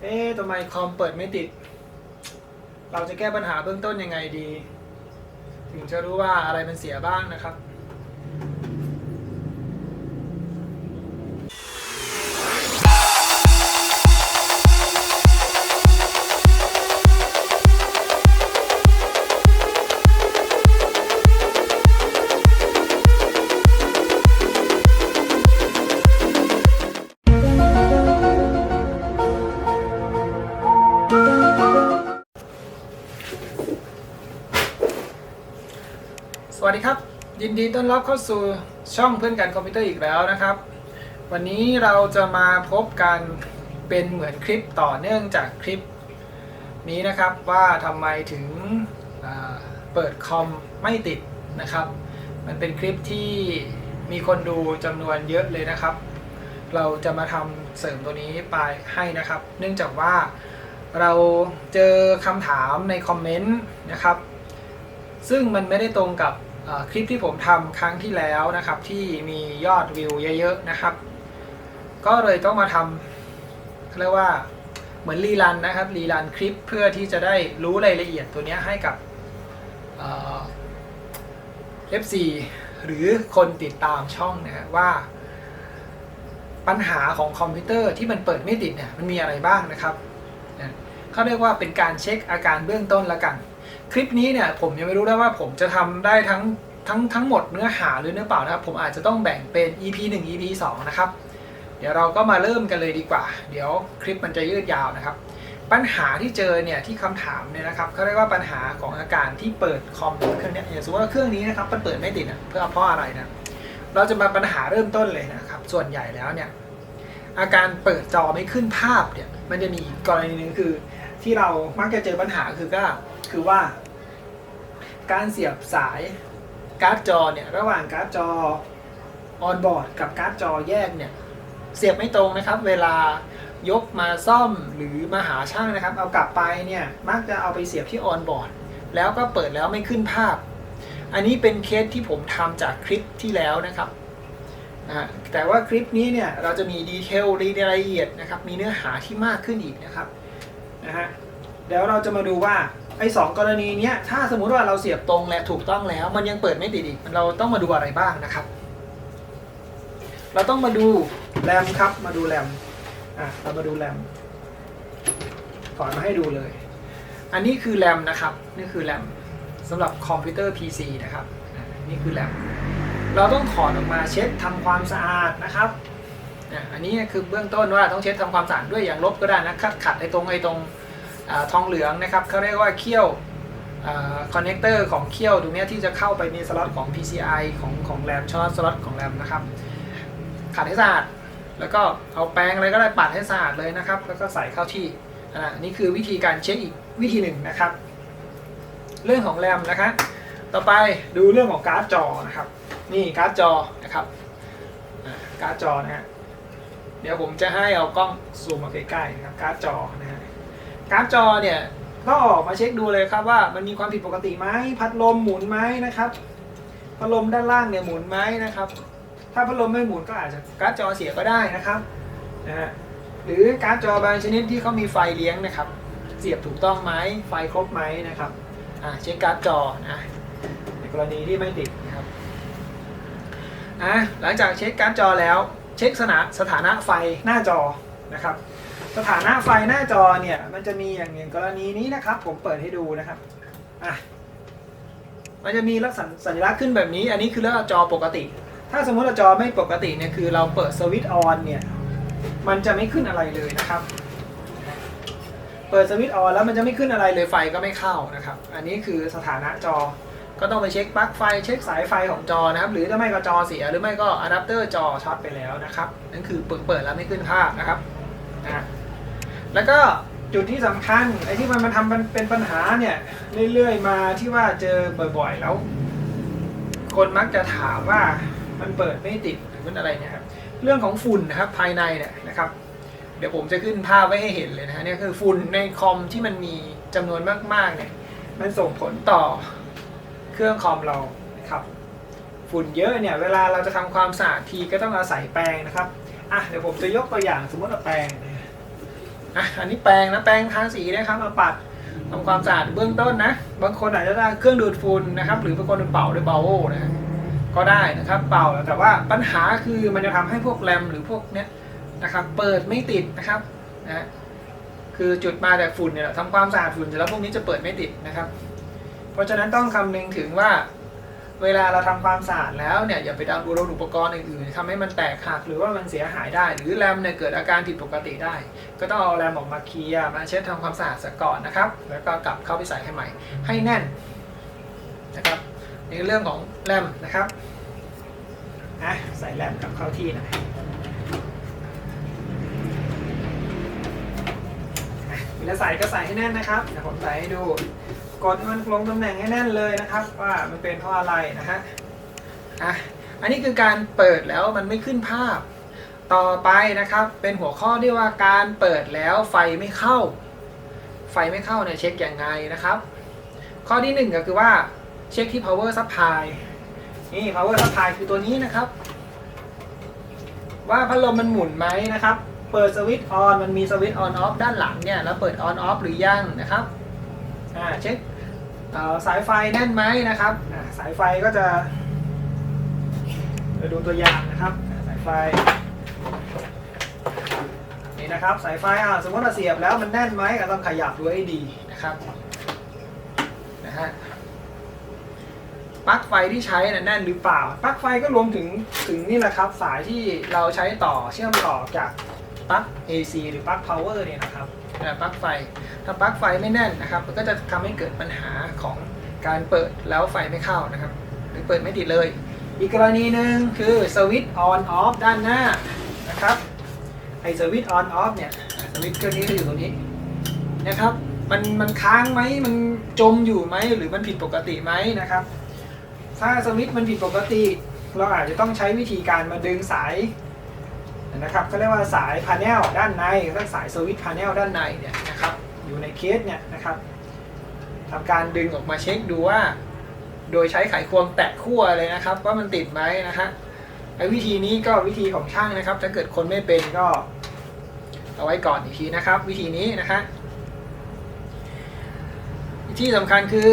เอ๊ะทำไมคอมเปิดไม่ติด เราจะแก้ปัญหาเบื้องต้นยังไงดี ถึงจะรู้ว่าอะไรมันเสียบ้างนะครับ วัสดีครับ ยินดีต้อนรับเข้าสู่ช่องเพื่อนกันคอมพิวเตอร์อีกแล้วนะครับ วันนี้เราจะมาพบกันเป็นเหมือนคลิปต่อเนื่องจากคลิปนี้นะครับว่าทำไมถึงเปิดคอมไม่ติดนะครับ มันเป็นคลิปที่มีคนดูจำนวนเยอะเลยนะครับ เราจะมาทำเสริมตัวนี้ไปให้นะครับ เนื่องจากว่าเราเจอคำถามในคอมเมนต์นะครับซึ่งมันไม่ได้ตรงกับ คลิปที่ผมทำครั้งที่แล้วนะครับ ที่มียอดวิวเยอะๆนะครับ ก็เลยต้องมาทำเรียกว่าเหมือนรีรันนะครับรีรันคลิปเพื่อที่จะได้รู้รายละเอียดตัวนี้ให้กับเอ่อ FC หรือคนติดตามช่องนะว่า ปัญหาของคอมพิวเตอร์ที่มันเปิดไม่ติดเนี่ยมันมีอะไรบ้างนะครับนะเขาเรียกว่าเป็นการเช็คอาการเบื้องต้นละกัน คลิปนี้เนี่ยผมยังไม่รู้ได้ว่าผมจะทำได้ทั้งทั้งทั้งหมดเนื้อหาหรือเนื้อเปล่านะครับ ผมอาจจะต้องแบ่งเป็น EP 1 EP 2 นะครับ เดี๋ยวเราก็มาเริ่มกันเลยดีกว่า เดี๋ยวคลิปมันจะยืดยาวนะครับ ปัญหาที่เจอเนี่ยที่คำถามเนี่ยนะครับเขาเรียกว่าปัญหาของอาการที่เปิดคอมเครื่องเนี้ยอย่างสมมติว่าเครื่องนี้นะครับมันเปิดไม่ติดอะเพื่อเพราะอะไรนะเราจะมาปัญหาเริ่มต้นเลยนะครับ ส่วนใหญ่แล้วเนี่ยอาการเปิดจอไม่ขึ้นภาพเนี่ยมันจะมีกรณีหนึ่งคือที่เรามักจะเจอปัญหาคือก็คือว่า การเสียบสายการ์ดจอเนี่ยระหว่างการ์ดจอออนบอร์ดกับการ์ดจอแยกเนี่ยเสียบไม่ตรงนะครับ เวลายกมาซ่อมหรือมาหาช่างนะครับ เอากลับไปเนี่ยมักจะเอาไปเสียบที่ออนบอร์ดแล้วก็เปิดแล้วไม่ขึ้นภาพ อันนี้เป็นเคสที่ผมทำจากคลิปที่แล้วนะครับนะฮะแต่ว่าคลิปนี้เนี่ยเราจะมีดีเทลรายละเอียดนะครับ มีเนื้อหาที่มากขึ้นอีกนะครับนะฮะเดี๋ยวเราจะมาดูว่า ไอ้สองกรณีเนี้ยถ้าสมมุติว่าเราเสียบตรงและถูกต้องแล้ว มันยังเปิดไม่ติดอีกเราต้องมาดูอะไรบ้างนะครับ เราต้องมาดูแรมครับมาดูแรมอะเรามาดูแรมถอนมาให้ดูเลย อันนี้คือแรมนะครับ นี่คือแรมสำหรับคอมพิวเตอร์ PC นะครับนี่คือแรมเราต้องถอดออกมาเช็ดทำความสะอาดนะครับอะอันนี้คือเบื้องต้นว่าต้องเช็ดทำความสะอาดด้วยอย่างลบก็ได้นะขัดขัดไอ้ตรงไอ้ตรงอา ทองเหลืองนะครับเขาเรียกว่าเขี้ยวคอนเนคเตอร์ของเขี้ยวตรงเนี้ยที่จะเข้าไปในสล็อตของ PCI ของของแรมช็อตสล็อตของแรมนะครับขัดให้สะอาดแล้วก็เอาแปรงอะไรก็ได้ปัดให้สะอาดเลยนะครับ แล้วก็ใส่เข้าที่อ่านี่คือวิธีการเช็คอีกวิธีหนึ่งนะครับ เรื่องของแรมนะครับต่อไปดูเรื่องของการ์ดจอนะครับ นี่การ์ดจอนะครับการ์ดจอนะฮะเดี๋ยวผมจะให้เอากล้องซูมมาใกล้ๆนะครับการ์ดจอนะฮะ การ์ดจอเนี่ยก็ออกมาเช็คดูเลยครับว่ามันมีความผิดปกติไหมพัดลมหมุนไหมนะครับพัดลมด้านล่างเนี่ยหมุนไหมนะครับ ถ้าพัดลมไม่หมุนก็อาจจะการ์ดจอเสียก็ได้นะครับนะฮะหรือการ์ดจอบางชนิดที่เขามีไฟเลี้ยงนะครับ เสียบถูกต้องไหมไฟครบไหมนะครับอ่าเช็คการ์ดจอนะในกรณีที่ไม่ติดนะครับอะหลังจากเช็คการ์ดจอแล้ว เช็คสถานะสถานะไฟหน้าจอนะครับ สถานะไฟหน้าจอเนี่ย มันจะมีอย่างอย่างกรณีนี้นะครับ ผมเปิดให้ดูนะครับอะมันจะมีลักษณะสัญลักษณ์ขึ้นแบบนี้ อันนี้คือเรื่องจอปกติ ถ้าสมมติเราจอไม่ปกติเนี่ยคือเราเปิดสวิตช์ออนเนี่ยมันจะไม่ขึ้นอะไรเลยนะครับ เปิดสวิตช์ออนแล้วมันจะไม่ขึ้นอะไรเลยไฟก็ไม่เข้านะครับ อันนี้คือสถานะจอก็ต้องไปเช็คปลั๊กไฟเช็คสายไฟของจอนะครับ หรือถ้าไม่ก็จอเสียหรือไม่ก็อะแดปเตอร์จอช็อตไปแล้วนะครับนั่นคือเปิดเปิดแล้วไม่ขึ้นภาพนะครับนะ แล้วก็จุดที่สำคัญไอ้ที่มันมาทำมันเป็นปัญหาเนี่ยเรื่อยๆมาที่ว่าเจอบ่อยๆแล้ว คนมักจะถามว่ามันเปิดไม่ติดหรือมันอะไรเนี่ยครับเรื่องของฝุ่นนะครับภายในเนี่ยนะครับ เดี๋ยวผมจะขึ้นภาพไว้ให้เห็นเลยนะฮะเนี่ยคือฝุ่นในคอมที่มันมีจำนวนมากๆเนี่ยมันส่งผลต่อเครื่องคอมเรานะครับฝุ่นเยอะเนี่ยเวลาเราจะทำความสะอาดทีก็ต้องอาศัยแปรงนะครับอะเดี๋ยวผมจะยกตัวอย่างสมมติว่าแปรง อะอันนี้แปรงนะแปรงทาสีนะครับมาปัดทำความสะอาดเบื้องต้นนะ บางคนอาจจะได้เครื่องดูดฝุ่นนะครับ หรือบางคนเป่าด้วยเบาโอนะก็ได้นะครับเป่าแต่ว่าปัญหาคือมันจะทำให้พวกแรมหรือพวกเนี้ยนะครับเปิดไม่ติดนะครับนะคือจุดมาจากฝุ่นเนี่ยทำความสะอาดฝุ่นเสร็จแล้วพวกนี้จะเปิดไม่ติดนะครับ เพราะฉะนั้นต้องคำนึงถึงว่า เวลาเราทำความสะอาดแล้วเนี่ยอย่าไปดาวน์โหลดอุปกรณ์อื่นๆทำให้มันแตกหักหรือว่ามันเสียหายได้ หรือแรมเนี่ยเกิดอาการผิดปกติได้ ก็ต้องเอาแรมออกมาเคลียร์มาเช็ดทำความสะอาดซะก่อนนะครับ แล้วก็กลับเข้าไปใส่ให้ใหม่ ให้แน่นนะครับนี่เรื่องของแรมนะครับอะใส่แรมกลับเข้าที่หนะเวลาใส่ก็ใส่ให้แน่นนะครับเดี๋ยวผมใส่ให้ดู กดมันลงตำแหน่งให้แน่นเลยนะครับ ว่ามันเป็นเพราะอะไรนะฮะอะอันนี้คือการเปิดแล้วมันไม่ขึ้นภาพ ต่อไปนะครับเป็นหัวข้อที่ว่าการเปิดแล้วไฟไม่เข้า ไฟไม่เข้าเนี่ยเช็คอย่างไงนะครับ ข้อที่หนึ่งก็คือว่าเช็คที่ power supply นี่ power supply คือตัวนี้นะครับ ว่าพัดลมมันหมุนไหมนะครับ เปิดสวิตช์ออนมันมีสวิตช์ออนออฟด้านหลังเนี่ยแล้วเปิดออนออฟหรือยังนะครับอ่าเช็ค สายไฟแน่นไหมนะครับสายไฟก็จะไปดูตัวอย่างนะครับสายไฟนี่นะครับสายไฟอ่าสมมติเราเสียบแล้วมันแน่นไหมก็ต้องขยับดูให้ดีนะครับนะฮะปลั๊กไฟที่ใช้น่ะแน่นหรือเปล่าปลั๊กไฟก็รวมถึงถึงนี่แหละครับ สายที่เราใช้ต่อเชื่อมต่อจากปลั๊ก AC หรือปลั๊ก power เนี่ยนะครับ ปลั๊กไฟ ถ้าปลั๊กไฟไม่แน่นนะครับ มันก็จะทำให้เกิดปัญหาของการเปิดแล้วไฟไม่เข้านะครับ หรือเปิดไม่ติดเลย อีกกรณีหนึ่งคือสวิตช์ออนออฟด้านหน้านะครับไอสวิตช์ออนออฟเนี่ยสวิตช์เครื่องนี้ก็อยู่ตรงนี้นะครับ มันมันค้างไหมมันจมอยู่ไหมหรือมันผิดปกติไหมนะครับ ถ้าสวิตช์มันผิดปกติ เราอาจจะต้องใช้วิธีการมาดึงสาย นะครับก็เรียกว่าสายพาเนลด้านในเรียกสายสวิตช์พาเนลด้านในเนี่ยนะครับอยู่ในเคสเนี่ยนะครับทำการดึงออกมาเช็คดูว่า โดยใช้ไขควงแตะขั้วเลยนะครับ ว่ามันติดไหมนะฮะไอ้วิธีนี้ก็วิธีของช่างนะครับ ถ้าเกิดคนไม่เป็นก็เอาไว้ก่อนอีกทีนะครับ วิธีนี้นะฮะที่สำคัญคือ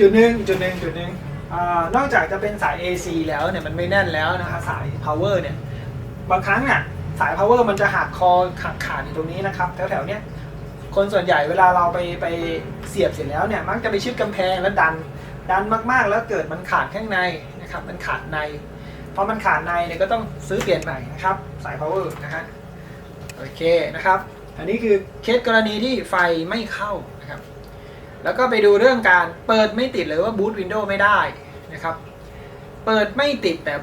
จุดหนึ่งจุดหนึ่งจุดหนึ่งอนอกจากจะเป็นสาย AC แล้วเนี่ยมันไม่แน่นแล้วนะคะสาย power เนี่ย บางครั้งอะสาย power มันจะหักคอขาดขาดอยู่ตรงนี้นะครับ แถวๆเนี้ยคนส่วนใหญ่เวลาเราไปไปเสียบเสร็จแล้วเนี่ยมักจะไปชิดกำแพงแล้วดัน ดันมากๆ แล้วเกิดมันขาดข้างในนะครับ มันขาดในพอมันขาดในเนี่ยก็ต้องซื้อเปลี่ยนใหม่นะครับสาย power นะฮะโอเคนะครับ อันนี้คือเคสกรณีที่ไฟไม่เข้านะครับ แล้วก็ไปดูเรื่องการเปิดไม่ติดหรือว่าบูตวินโดว์ไม่ได้นะครับ เปิดไม่ติดแต่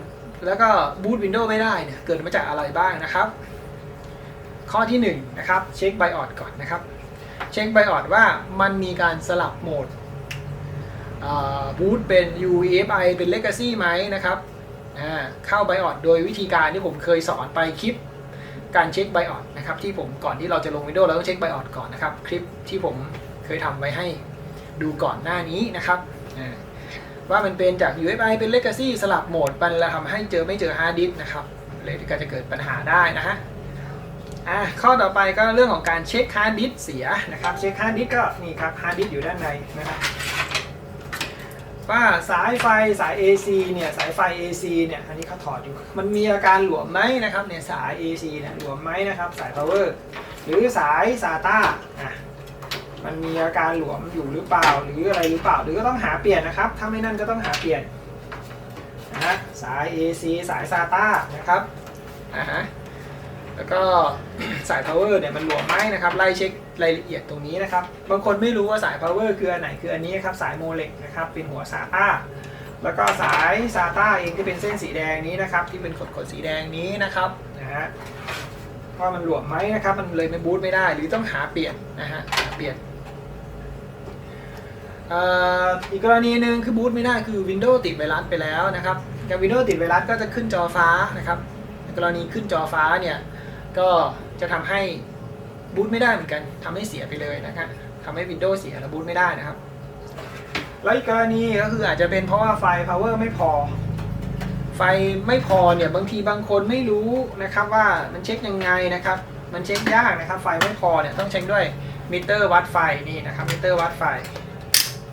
แล้วก็บูตวินโดว์ไม่ได้เนี่ยเกิดมาจากอะไรบ้างนะครับ ข้อที่1นงนะครับเช็คไบออดก่อนนะครับ เช็คไบออดว่ามันมีการสลับโหมดบูตเป็น UEFI เป็น Legacy ไหมนะครับเข้าไบออดโดยวิธีการที่ผมเคยสอนไปคลิปการเช็คไบออดนะครับที่ผมก่อนที่เราจะลงวินโดีโอเราต้องเช็คไบออดก่อนนะครับ คลิปที่ผมเคยทำไว้ให้ดูก่อนหน้านี้นะครับ ว่ามันเป็นจาก UEFI เป็น Legacy สลับโหมดมันแล้วทำให้เจอไม่เจอฮาร์ดดิสก์นะครับเลยก็จะเกิดปัญหาได้นะฮะอะข้อต่อไปก็เรื่องของการเช็คฮาร์ดดิสก์เสียนะครับเช็คฮาร์ดดิสก์ก็นี่ครับฮาร์ดดิสก์อยู่ด้านในนะครับว่าสายไฟสาย AC เนี่ยสายไฟ AC เนี่ยอันนี้เขาถอดอยู่ มันมีอาการหลวมไหมนะครับเนี่ยสาย AC เนี่ยหลวมไหมนะครับสาย power หรือสาย SATA อะ มันมีอาการหลวมอยู่หรือเปล่าหรืออะไรหรือเปล่า หรือก็ต้องหาเปลี่ยนนะครับ ถ้าไม่นั่นก็ต้องหาเปลี่ยนนะฮะสาย AC สาย SATA นะครับอ่าฮะแล้วก็สาย power เนี่ยมันหลวมไหมนะครับไล่เช็ครายละเอียดตรงนี้นะครับบางคนไม่รู้ว่าสาย power คืออันไหนคืออันนี้ครับสายโมเลกนะครับเป็นหัว SATA แล้วก็สาย SATA เองที่เป็นเส้นสีแดงนี้นะครับที่เป็นขดขดสีแดงนี้นะครับนะฮะว่ามันหลวมไหมนะครับมันเลยไม่บูตไม่ได้หรือต้องหาเปลี่ยนนะฮะหาเปลี่ยน อีกกรณีหนึ่งคือบูตไม่ได้คือ Windows ติดไวรัสไปแล้วนะครับกับ Windows ติดไวรัสก็จะขึ้นจอฟ้านะครับกรณีขึ้นจอฟ้าเนี่ยก็จะทำให้บูตไม่ได้เหมือนกันทำให้เสียไปเลยนะครับทำให้ Windows เสียแล้วบูตไม่ได้นะครับ แล้วอีกกรณีก็คืออาจจะเป็นเพราะว่าไฟ power ไม่พอ ไฟไม่พอเนี่ยบางทีบางคนไม่รู้นะครับว่ามันเช็คยังไงนะครับ มันเช็คยากนะครับ ไฟไม่พอเนี่ยต้องเช็คด้วยมิเตอร์วัดไฟนี่นะครับมิเตอร์วัดไฟ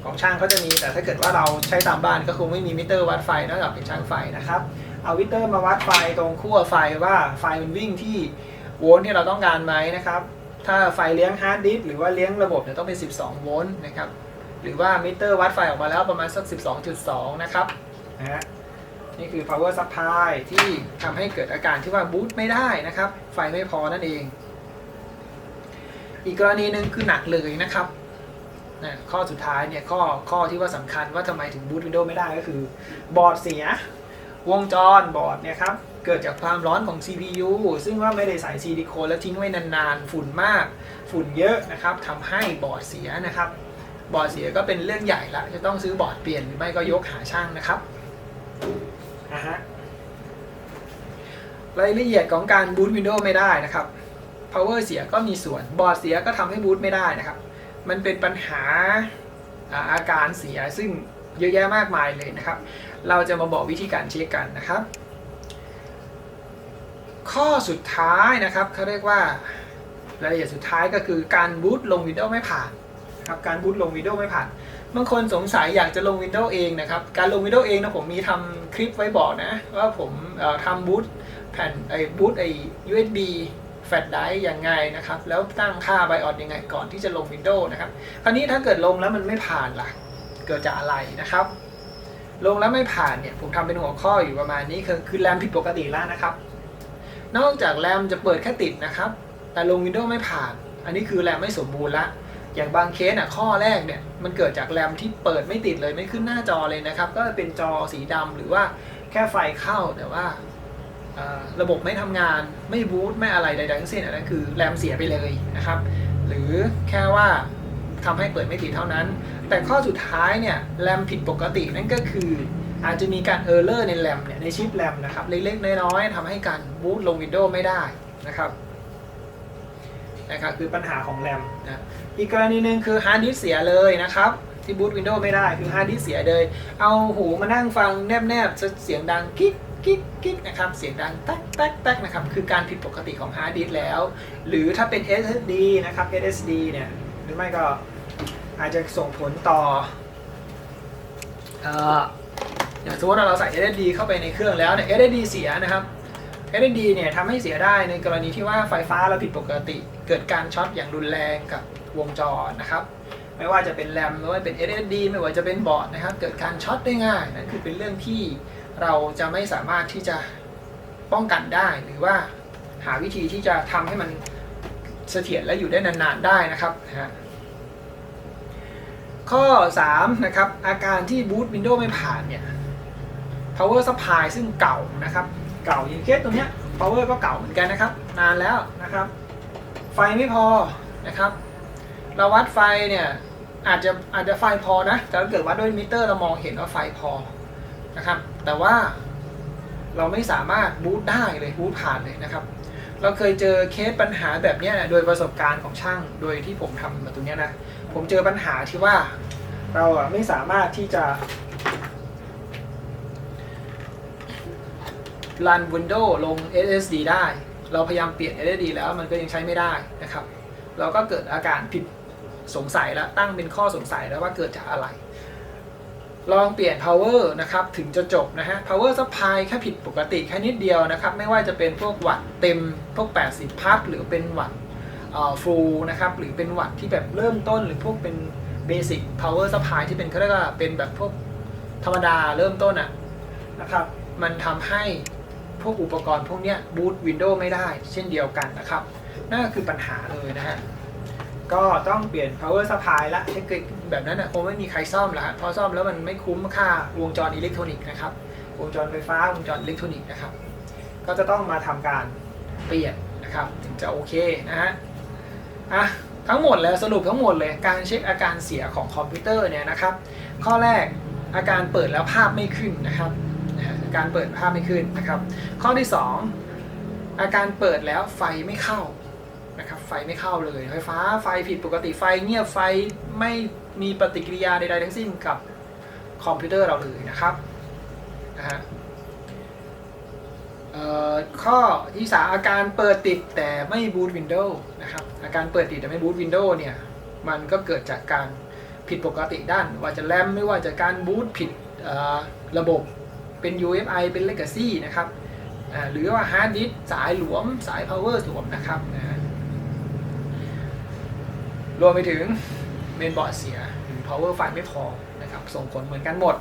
ของช่างเขาจะมี แต่ถ้าเกิดว่าเราใช้ตามบ้านก็คงไม่มีมิเตอร์วัดไฟนอกจากเป็นช่างไฟนะครับ เอามิเตอร์มาวัดไฟตรงขั้วไฟว่าไฟมันวิ่งที่โวลต์ที่เราต้องการไหมนะครับ ถ้าไฟเลี้ยงฮาร์ดดิสก์หรือว่าเลี้ยงระบบเนี่ยต้องเป็น 12 โวลต์นะครับ หรือว่ามิเตอร์วัดไฟออกมาแล้วประมาณสัก 12.2 นะครับนะฮะนี่คือ power supply ที่ทำให้เกิดอาการที่ว่าบูตไม่ได้นะครับ ไฟไม่พอนั่นเอง อีกกรณีหนึ่งคือหนักเลยนะครับ นะข้อสุดท้ายเนี่ยข้อข้อที่ว่าสำคัญว่าทำไมถึงบูตวินโดว์ไม่ได้ก็คือบอร์ดเสียวงจรบอร์ดเนี่ยครับเกิดจากความร้อนของ CPU ซึ่งว่าไม่ได้ใส่ซิลิโคนแล้วทิ้งไว้นานๆ ฝุ่นมาก ฝุ่นเยอะนะครับทำให้บอร์ดเสียนะครับ บอร์ดเสียก็เป็นเรื่องใหญ่ละ จะต้องซื้อบอร์ดเปลี่ยนหรือไม่ก็ยกหาช่างนะครับนะฮะรายละเอียดของการบูตวินโดว์ไม่ได้นะครับ power เสียก็มีส่วน บอร์ดเสียก็ทำให้บูตไม่ได้นะครับ มันเป็นปัญหาอาการเสียซึ่งเยอะแยะมากมายเลยนะครับ เราจะมาบอกวิธีการเช็คกันนะครับ ข้อสุดท้ายนะครับเขาเรียกว่ารายละเอียดสุดท้ายก็คือการบูตลง Windows ไม่ผ่านครับการบูตลง Windows ไม่ผ่านบางคนสงสัยอยากจะลง Windows เองนะครับ การลง Windows เองนะผมมีทำคลิปไว้บอกนะ ว่าผมทำบูตแผ่นไอ้บูตไอ้ USB แฟลชไดร์ยังไงนะครับ แล้วตั้งค่า BIOS ยังไงก่อนที่จะลง Windows นะครับ คราวนี้ถ้าเกิดลงแล้วมันไม่ผ่านล่ะ เกิดจากอะไรนะครับ ลงแล้วไม่ผ่านเนี่ย ผมทำเป็นหัวข้ออยู่ประมาณนี้คือคือแรมผิดปกติแล้วนะครับ นอกจากแรมจะเปิดแค่ติดนะครับ แต่ลง Windows ไม่ผ่าน อันนี้คือแรมไม่สมบูรณ์ละอย่างบางเคสอะข้อแรกเนี่ยมันเกิดจากแรมที่เปิดไม่ติดเลยไม่ขึ้นหน้าจอเลยนะครับ ก็เป็นจอสีดำหรือว่าแค่ไฟเข้าแต่ว่า ระบบไม่ทำงานไม่บูตไม่อะไรใดๆทั้งสิ้นอันนั้นคือแรมเสียไปเลยนะครับ หรือแค่ว่าทำให้เปิดไม่ติดเท่านั้น แต่ข้อสุดท้ายเนี่ยแรมผิดปกตินั่นก็คืออาจจะมีการเออร์เลอร์ในแรมเนี่ยในชิปแรมนะครับเล็กๆน้อยๆทำให้การบูตลง Windows ไม่ได้นะครับนะครับคือปัญหาของแรมนะอีกกรณีหนึ่งคือฮาร์ดดิสเสียเลยนะครับที่บูต Windows ไม่ได้คือฮาร์ดดิสเสียเลย เอาหูมานั่งฟังแนบๆเสียงดังกิ๊ก กิ๊กกิ๊กนะครับเสียงดังแต๊กแต๊กแต๊กนะครับคือการผิดปกติของฮาร์ดดิสแล้ว หรือถ้าเป็น SSD นะครับ SSD เนี่ยหรือไม่ก็อาจจะส่งผลต่อเอ่ออย่างสมมติว่าเราใส่ SSD เข้าไปในเครื่องแล้วเนี่ย SSD เสียนะครับ SSD เนี่ยทำให้เสียได้ในกรณีที่ว่าไฟฟ้าเราผิดปกติ เกิดการช็อตอย่างรุนแรงกับวงจรนะครับ ไม่ว่าจะเป็นแรมไม่ว่าเป็น SSD ไม่ว่าจะเป็นบอร์ดนะครับ เกิดการช็อตได้ง่ายนั่นคือเป็นเรื่องที่ เราจะไม่สามารถที่จะป้องกันได้หรือว่าหาวิธีที่จะทำให้มันเสถียรและอยู่ได้นานๆได้นะครับนะฮะข้อ 3 นะครับ อาการที่บูต Windows ไม่ผ่านเนี่ย power supply ซึ่งเก่านะครับ เก่าอย่างเคสตรงเนี้ย power ก็เก่าเหมือนกันนะครับ นานแล้วนะครับ ไฟไม่พอนะครับ เราวัดไฟเนี่ย อาจจะอาจจะไฟพอนะ แต่ถ้าเกิดวัดด้วยมิเตอร์เรามองเห็นว่าไฟพอ นะครับ แต่ว่าเราไม่สามารถบูตได้เลยบูตผ่านเลยนะครับ เราเคยเจอเคสปัญหาแบบนี้โดยประสบการณ์ของช่างโดยที่ผมทำมาตรงเนี้ยนะ ผมเจอปัญหาที่ว่าเราไม่สามารถที่จะรัน Windows ลง SSD ได้ เราพยายามเปลี่ยน SSD แล้วมันก็ยังใช้ไม่ได้นะครับ เราก็เกิดอาการผิดสงสัยแล้วตั้งเป็นข้อสงสัยแล้วว่าเกิดจากอะไร ลองเปลี่ยน power นะครับถึงจะจบนะฮะ power supply แค่ผิดปกติแค่นิดเดียวนะครับ ไม่ว่าจะเป็นพวกวัตต์เต็มพวก 80 พัทหรือเป็นวัตต์ฟูลนะครับ หรือเป็นวัตต์ที่แบบเริ่มต้นหรือพวกเป็น basic power supply ที่เป็นเขาเรียกว่าเป็นแบบพวกธรรมดาเริ่มต้นอะนะครับ มันทำให้พวกอุปกรณ์พวกเนี้ยบูต Windows ไม่ได้เช่นเดียวกันนะครับ นั่นก็คือปัญหาเลยนะฮะ ก็ต้องเปลี่ยน power supply ละเทคนิคแบบนั้นนะคงไม่มีใครซ่อมละเพราะซ่อมแล้วมันไม่คุ้มค่าวงจรอิเล็กทรอนิกส์นะครับ วงจรไฟฟ้า วงจรอิเล็กทรอนิกส์นะครับ ก็จะต้องมาทำการเปลี่ยนนะครับ ถึงจะโอเคนะฮะ อะ ทั้งหมดแล้วสรุปทั้งหมดเลย การเช็คอาการเสียของคอมพิวเตอร์เนี่ยนะครับ ข้อแรกอาการเปิดแล้วภาพไม่ขึ้นนะครับ การเปิดภาพไม่ขึ้นนะครับ ข้อที่ 2 อาการเปิดแล้วไฟไม่เข้า นะครับไฟไม่เข้าเลยไฟฟ้าไฟผิดปกติไฟเงียบไฟไม่มีปฏิกิริยาใดๆทั้งสิ้นกับคอมพิวเตอร์เราเลยนะครับนะฮะข้อที่สามอาการเปิดติดแต่ไม่บูตวินโดว์นะครับอาการเปิดติดแต่ไม่บูตวินโดว์เนี่ยมันก็เกิดจากการผิดปกติด้าน ว่าจะแรมไม่ว่าจะการบูตผิดระบบเป็น UFI เป็น Legacy นะครับหรือว่าฮาร์ดดิสสายหลวมสาย power หลวมนะครับนะ รวมไปถึงเมนบอร์ดเสียหรือ power ไฟไม่พอนะครับส่งผลเหมือนกันหมด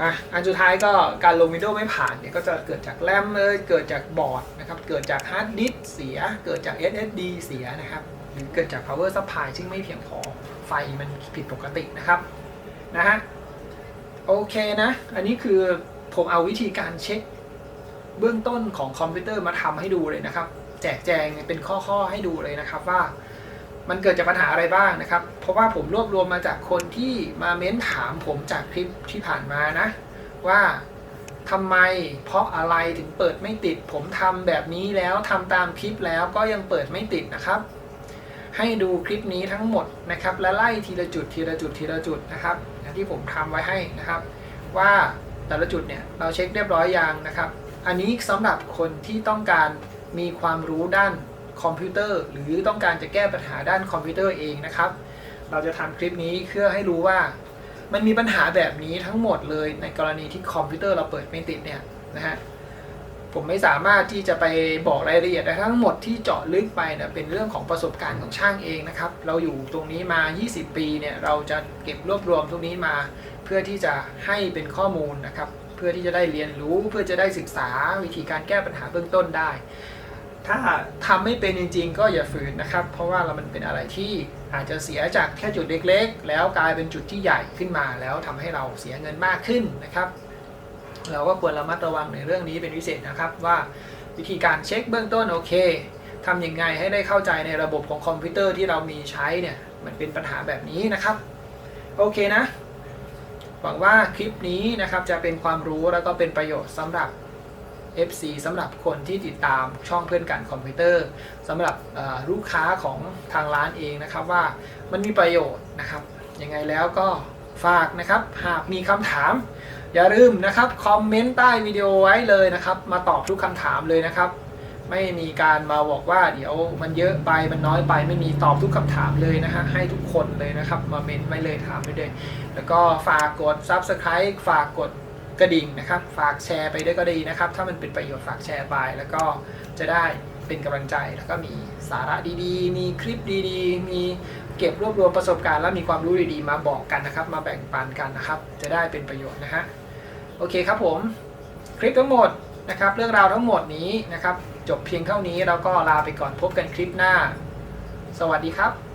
อะอันสุดท้ายก็การลงวิดีโอไม่ผ่านเนี่ยก็จะเกิดจากแรมเลยเกิดจากบอร์ดนะครับเกิดจากฮาร์ดดิสเสีย เกิดจาก SSD เสียนะครับหรือเกิดจาก power supply ซึ่งไม่เพียงพอไฟมันผิดปกตินะครับนะฮะโอเคนะ อันนี้คือผมเอาวิธีการเช็คเบื้องต้นของคอมพิวเตอร์มาทำให้ดูเลยนะครับ แจกแจงเป็นข้อๆให้ดูเลยนะครับว่า มันเกิดจากปัญหาอะไรบ้างนะครับ เพราะว่าผมรวบรวมมาจากคนที่มาเม้นถามผมจากคลิปที่ผ่านมานะ ว่าทำไมเพราะอะไรถึงเปิดไม่ติด ผมทำแบบนี้แล้วทำตามคลิปแล้วก็ยังเปิดไม่ติดนะครับ ให้ดูคลิปนี้ทั้งหมดนะครับ และไล่ทีละจุดทีละจุดทีละจุดนะครับที่ผมทำไว้ให้นะครับ ว่าแต่ละจุดเนี่ยเราเช็คเรียบร้อยยังนะครับ อันนี้สำหรับคนที่ต้องการมีความรู้ด้าน คอมพิวเตอร์ หรือต้องการจะแก้ปัญหาด้านคอมพิวเตอร์เองนะครับ เราจะทำคลิปนี้เพื่อให้รู้ว่า มันมีปัญหาแบบนี้ทั้งหมดเลยในกรณีที่คอมพิวเตอร์เราเปิดไม่ติดเนี่ยนะฮะผมไม่สามารถที่จะไปบอกรายละเอียดทั้งหมดที่เจาะลึกไปเนี่ยเป็นเรื่องของประสบการณ์ของช่างเองนะครับ เราอยู่ตรงนี้มา 20 ปีเนี่ยเราจะเก็บรวบรวมตรงนี้มา เพื่อที่จะให้เป็นข้อมูลนะครับ เพื่อที่จะได้เรียนรู้เพื่อจะได้ศึกษาวิธีการแก้ปัญหาเบื้องต้นได้ ถ้าทำไม่เป็นจริง ๆ ก็อย่าฝืนนะครับ เพราะว่าเรามันเป็นอะไรที่อาจจะเสียจากแค่จุดเล็ก ๆ แล้วกลายเป็นจุดที่ใหญ่ขึ้นมา แล้วทำให้เราเสียเงินมากขึ้นนะครับ เราก็ควรระมัดระวังในเรื่องนี้เป็นพิเศษนะครับว่าวิธีการเช็คเบื้องต้นโอเคทำยังไงให้ได้เข้าใจในระบบของคอมพิวเตอร์ที่เรามีใช้เนี่ยมันเป็นปัญหาแบบนี้นะครับ โอเคนะหวังว่าคลิปนี้นะครับจะเป็นความรู้แล้วก็เป็นประโยชน์สำหรับ FC สำหรับคนที่ติดตามช่องเพื่อนกันคอมพิวเตอร์สำหรับลูกค้าของทางร้านเองนะครับว่ามันมีประโยชน์นะครับยังไงแล้วก็ฝากนะครับหากมีคำถาม อย่าลืมนะครับคอมเมนต์ใต้วิดีโอไว้เลยนะครับ มาตอบทุกคำถามเลยนะครับ ไม่มีการมาบอกว่าเดี๋ยวมันเยอะไปมันน้อยไปไม่มีตอบทุกคำถามเลยนะฮะให้ทุกคนเลยนะครับมาเมนต์ไว้เลยถามไปเลยแล้วก็ฝากกด Subscribe ฝากกด กระดิ่งนะครับ ฝากแชร์ไปด้วยก็ดีนะครับ ถ้ามันเป็นประโยชน์ฝากแชร์ไป แล้วก็จะได้เป็นกำลังใจ แล้วก็มีสาระดีๆ มีคลิปดีๆ มีเก็บรวบรวมประสบการณ์และมีความรู้ดีๆ มาบอกกันนะครับ มาแบ่งปันกันนะครับ จะได้เป็นประโยชน์นะฮะ โอเคครับผม คลิปทั้งหมดนะครับ เรื่องราวทั้งหมดนี้นะครับ จบเพียงเท่านี้แล้วก็ลาไปก่อนพบกันคลิปหน้า สวัสดีครับ